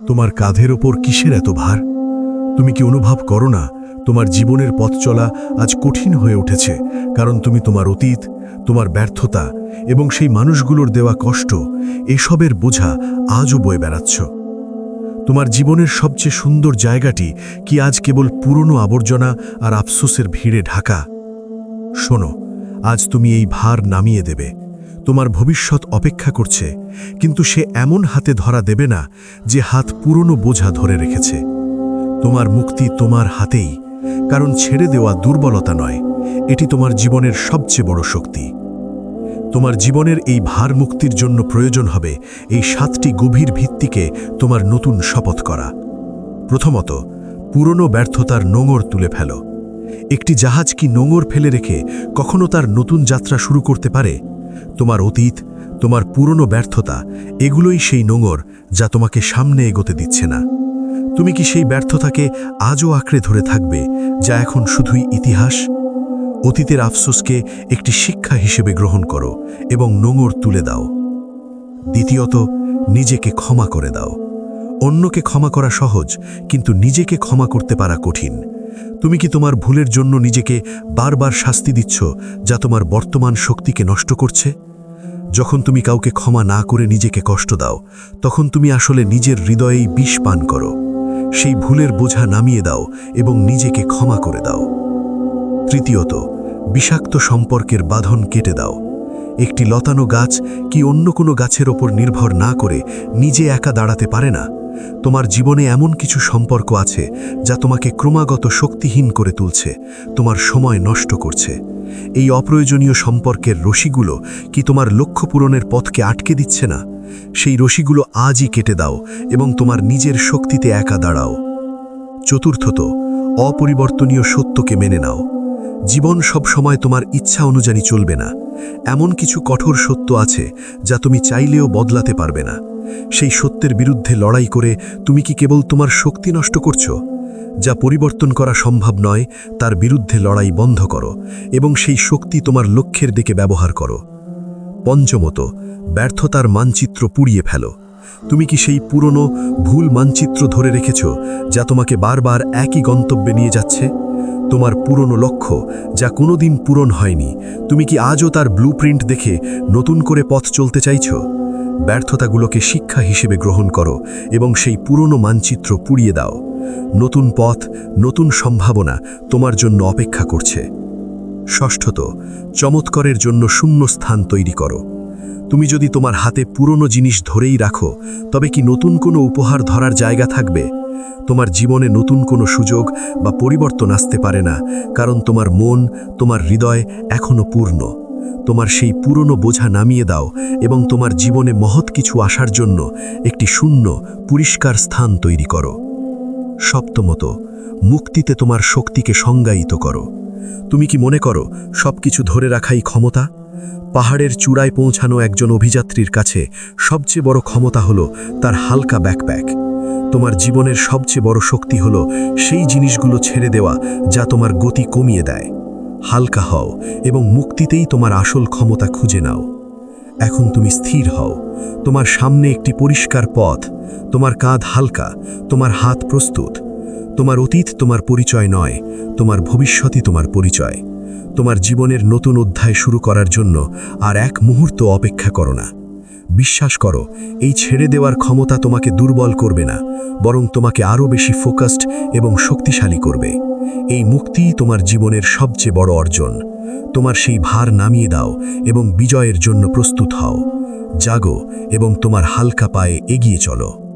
তোমার কাঁধের ওপর কিসের এত ভার? তুমি কি অনুভব করো না তোমার জীবনের পথ চলা আজ কঠিন হয়ে উঠেছে, কারণ তুমি তোমার অতীত, তোমার ব্যর্থতা এবং সেই মানুষগুলোর দেওয়া কষ্ট, এসবের বোঝা আজও বয়ে বেড়াচ্ছ। তোমার জীবনের সবচেয়ে সুন্দর জায়গাটি কি আজ কেবল পুরনো আবর্জনা আর আফসোসের ভিড়ে ঢাকা? শোনো, আজ তুমি এই ভার নামিয়ে দেবে। তোমার ভবিষ্যৎ অপেক্ষা করছে, কিন্তু সে এমন হাতে ধরা দেবে না যে হাত পুরনো বোঝা ধরে রেখেছে। তোমার মুক্তি তোমার হাতেই, কারণ ছেড়ে দেওয়া দুর্বলতা নয়, এটি তোমার জীবনের সবচেয়ে বড় শক্তি। তোমার জীবনের এই ভার মুক্তির জন্য প্রয়োজন হবে এই সাতটি গভীর ভিত্তিকে তোমার নতুন শপথ করা। প্রথমত, পুরনো ব্যর্থতার নোঙর তুলে ফেলো। একটি জাহাজ কি নোঙর ফেলে রেখে কখনো তার নতুন যাত্রা শুরু করতে পারে? তোমার অতীত, তোমার পুরনো ব্যর্থতা, এগুলোই সেই নোঙর যা তোমাকে সামনে এগোতে দিচ্ছে না। তুমি কি সেই ব্যর্থতাকে আজও আঁকড়ে ধরে থাকবে, যা এখন শুধুই ইতিহাস? অতীতের আফসোসকে একটি শিক্ষা হিসেবে গ্রহণ করো এবং নোঙর তুলে দাও। দ্বিতীয়ত, নিজেকে ক্ষমা করে দাও। অন্যকে ক্ষমা করা সহজ, কিন্তু নিজেকে ক্ষমা করতে পারা কঠিন। তুমি কি তোমার ভুলের জন্য নিজেকে বারবার শাস্তি দিচ্ছ যা তোমার বর্তমান শক্তিকে নষ্ট করছে? যখন তুমি কাউকে ক্ষমা না করে নিজেকে কষ্ট দাও, তখন তুমি আসলে নিজের হৃদয়েই বিষ পান করো। সেই ভুলের বোঝা নামিয়ে দাও এবং নিজেকে ক্ষমা করে দাও। তৃতীয়ত, বিষাক্ত সম্পর্কের বাঁধন কেটে দাও। একটি লতানো গাছ কি অন্য কোনো গাছের ওপর নির্ভর না করে নিজে একা দাঁড়াতে পারে না? তোমার জীবনে এমন কিছু সম্পর্ক আছে যা তোমাকে ক্রমাগত শক্তিহীন করে তুলছে, তোমার সময় নষ্ট করছে। এই অপ্রয়োজনীয় সম্পর্কের রশিগুলো কি তোমার লক্ষ্য পূরণের পথকে আটকে দিচ্ছে না? সেই রশিগুলো আজই কেটে দাও এবং তোমার নিজের শক্তিতে একা দাঁড়াও। চতুর্থত, অপরিবর্তনীয় সত্যকে মেনে নাও। জীবন সব সময় তোমার ইচ্ছা অনুযায়ী চলবে না। এমন কিছু কঠোর সত্য আছে যা তুমি চাইলেও বদলাতে পারবে না। সেই সত্যের বিরুদ্ধে লড়াই করে তুমি কি কেবল তোমার শক্তি নষ্ট করছ? যা পরিবর্তন করা সম্ভব নয়, তার বিরুদ্ধে লড়াই বন্ধ করো এবং সেই শক্তি তোমার লক্ষ্যের দিকে ব্যবহার করো। পঞ্চমত, ব্যর্থতার মানচিত্র পুড়িয়ে ফেলো। তুমি কি সেই পুরনো, ভুল মানচিত্র ধরে রেখেছ যা তোমাকে বারবার একই গন্তব্যে নিয়ে যাচ্ছে? তোমার পুরনো লক্ষ্য, যা কোনোদিন পূরণ হয়নি, তুমি কি আজও তার ব্লুপ্রিন্ট দেখে নতুন করে পথ চলতে চাইছ? ব্যর্থতাগুলোকে শিক্ষা হিসেবে গ্রহণ করো এবং সেই পুরনো মানচিত্র পুড়িয়ে দাও। নতুন পথ, নতুন সম্ভাবনা তোমার জন্য অপেক্ষা করছে। ষষ্ঠত, চমৎকারের জন্য শূন্য স্থান তৈরি করো। তুমি যদি তোমার হাতে পুরনো জিনিস ধরেই রাখো, তবে কি নতুন কোনো উপহার ধরার জায়গা থাকবে? তোমার জীবনে নতুন কোনো সুযোগ বা পরিবর্তন আসতে পারে না, কারণ তোমার মন, তোমার হৃদয় এখনও পূর্ণ। তোমার সেই পুরনো বোঝা নামিয়ে দাও এবং তোমার জীবনে মহৎ কিছু আসার জন্য একটি শূন্য, পরিষ্কার স্থান তৈরি করো। সপ্তমত, মুক্তিতে তোমার শক্তিকে সংজ্ঞায়িত করো। তুমি কি মনে করো সব কিছু ধরে রাখাই ক্ষমতা? পাহাড়ের চূড়ায় পৌঁছানো একজন অভিযাত্রীর কাছে সবচেয়ে বড় ক্ষমতা হলো তার হালকা ব্যাকপ্যাক। তোমার জীবনের সবচেয়ে বড় শক্তি হলো সেই জিনিসগুলো ছেড়ে দেওয়া যা তোমার গতি কমিয়ে দেয়। হালকা হও এবং মুক্তিতেই তোমার আসল ক্ষমতা খুঁজে নাও। এখন তুমি স্থির হও। তোমার সামনে একটি পরিষ্কার পথ। তোমার কাঁধ হালকা, তোমার হাত প্রস্তুত। তোমার অতীত তোমার পরিচয় নয়, তোমার ভবিষ্যতই তোমার পরিচয়। তোমার জীবনের নতুন অধ্যায় শুরু করার জন্য আর এক মুহূর্ত অপেক্ষা করো না। বিশ্বাস করো, এই ছেড়ে দেওয়ার ক্ষমতা তোমাকে দুর্বল করবে না, বরং তোমাকে আরও বেশি ফোকাসড এবং শক্তিশালী করবে। এই মুক্তি তোমার জীবনের সবচেয়ে বড় অর্জন। তোমার সেই ভার নামিয়ে দাও এবং বিজয়ের জন্য প্রস্তুত হও। জাগো এবং তোমার হালকা পায়ে এগিয়ে চলো।